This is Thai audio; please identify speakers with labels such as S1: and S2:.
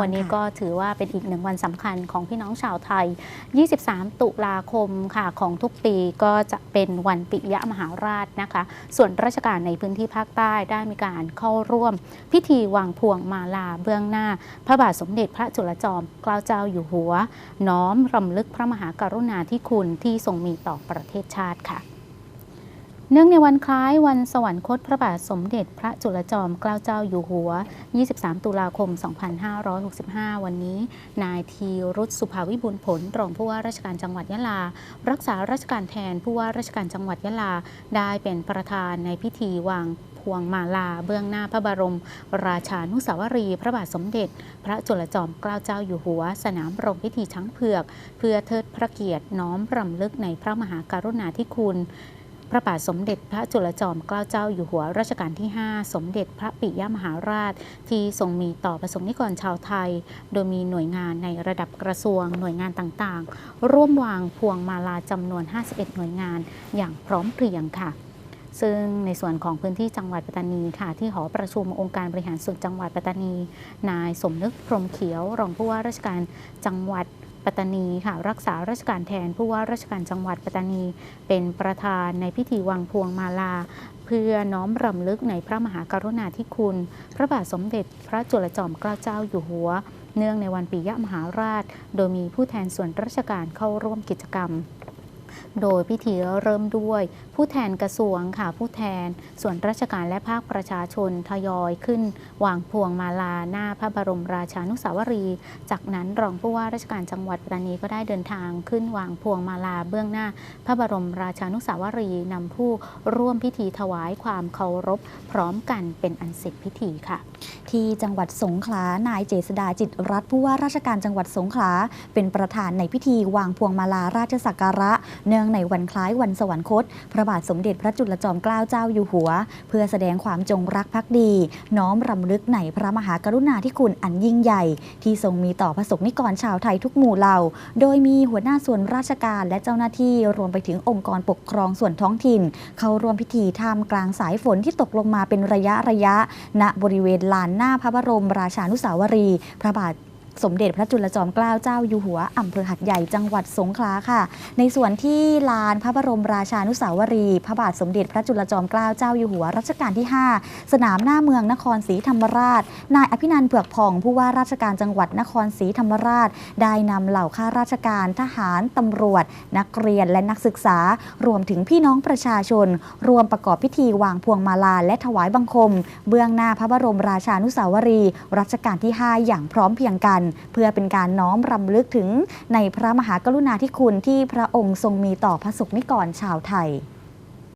S1: วันนี้ก็ถือว่าเป็นอีกหนึ่งวันสำคัญของพี่น้องชาวไทย 23 ตุลาคมค่ะของทุกปีก็จะเป็นวันปิยมหาราชนะคะ ส่วนราชการในพื้นที่ภาคใต้ได้มีการเข้าร่วม พิธีวางพวงมาลาเบื้องหน้า พระบาทสมเด็จพระจุลจอมเกล้าเจ้าอยู่หัว น้อมรำลึกพระมหากรุณาธิคุณที่ทรงมีต่อประเทศชาติค่ะ เนื่องในวันคล้ายวันสวรรคตพระบาทสมเด็จพระจุลจอมเกล้าเจ้าอยู่หัว 23 ตุลาคม 2565 วันนี้ นายทีรุตสุภาวิบูลผลรองผู้ว่าราชการจังหวัดยะลา รักษาราชการแทนผู้ว่าราชการจังหวัดยะลา ได้เป็นประธานในพิธีวางพวงมาลาเบื้องหน้าพระบรม ราชานุสาวรีย์พระบาทสมเด็จ พระจุลจอมเกล้าเจ้าอยู่หัว สนามโรงพิธีช้างเผือก เพื่อเทิดพระเกียรติน้อมรำลึกในพระมหากรุณาธิคุณ พระบาทสมเด็จพระจุลจอมเกล้าเจ้าอยู่หัวรัชกาลที่ 5 สมเด็จพระปิยมหาราช ที่ทรงมีต่อประสงค์นิกรชาวไทย โดยมีหน่วยงานในระดับกระทรวง หน่วยงานต่างๆ ร่วมวางพวงมาลาจำนวน 51 หน่วยงานอย่างพร้อมเพรียงค่ะซึ่งในส่วนของพื้นที่จังหวัดปัตตานีค่ะ ที่หอประชุมองค์การบริหารส่วนจังหวัดปัตตานี นายสมนึกพรมเขียว รองผู้ว่าราชการจังหวัด ปัตตานีค่ะรักษาราชการแทนผู้ว่าราชการจังหวัดปัตตานี เป็นประธานในพิธีวางพวงมาลา เพื่อน้อมรำลึกในพระมหากรุณาธิคุณ พระบาทสมเด็จพระจุลจอมเกล้าเจ้าอยู่หัว เนื่องในวันปิยมหาราช โดยมีผู้แทนส่วนราชการเข้าร่วมกิจกรรม โดยพิธีเริ่มด้วย ผู้แทนกระทรวงค่ะผู้แทน ส่วนราชการและภาคประชาชนทยอยขึ้น วางพวงมาลาหน้าพระบรมราชานุสาวรีย์จากนั้นรองผู้ว่าราชการจังหวัดปัตตานีก็ได้เดินทางขึ้นวางพวงมาลาเบื้องหน้า พระบรมราชานุสาวรีย์นำผู้ร่วมพิธีถวายความเคารพ พร้อมกันเป็นอันเสร็จพิธีค่ะ
S2: ที่จังหวัดสงขลานายเจษดาจิตรรัตน์ผู้ว่าราชการจังหวัดสงขลาเป็นประธานในพิธีวางพวงมาลาราชสักการะเนื่องในวันคล้ายวันสวรรคต พระบาทสมเด็จพระจุลจอมเกล้าเจ้าอยู่หัว เพื่อแสดงความจงรักภักดี น้อมรำลึกในพระมหากรุณาธิคุณอันยิ่งใหญ่ ที่ทรงมีต่อพระสงฆ์นิกรชาวไทยทุกหมู่เหล่า โดยมีหัวหน้าส่วนราชการและเจ้าหน้าที่รวมไปถึงองค์กรปกครองส่วนท้องถิ่น เข้าร่วมพิธีท่ามกลางสายฝนที่ตกลงมาเป็นระยะระยะ ณบริเวณลานหน้าพระบรมราชานุสาวรีย์พระบาท สมเด็จพระจุลจอมเกล้าเจ้าอยู่หัวอำเภอหัดใหญ่จังหวัดสงขลาค่ะ ในส่วนที่ลานพระบรมราชานุสาวรีย์พระบาทสมเด็จพระจุลจอมเกล้าเจ้าอยู่หัวรัชกาลที่ 5 สนามหน้าเมืองนครศรีธรรมราช นายอภินันท์เผือกผ่องผู้ว่าราชการจังหวัดนครศรีธรรมราช ได้นำเหล่าข้าราชการทหารตำรวจ นักเรียนและนักศึกษา รวมถึงพี่น้องประชาชน รวมประกอบพิธีวางพวงมาลาและถวายบังคม เบื้องหน้าพระบรมราชานุสาวรีย์รัชกาลที่ 5 อย่างพร้อมเพรียงกันเพื่อเป็นการน้อมรำลึกถึงในพระมหากรุณาธิคุณที่พระองค์ทรงมีต่อพระสงฆ์นิกรชาวไทย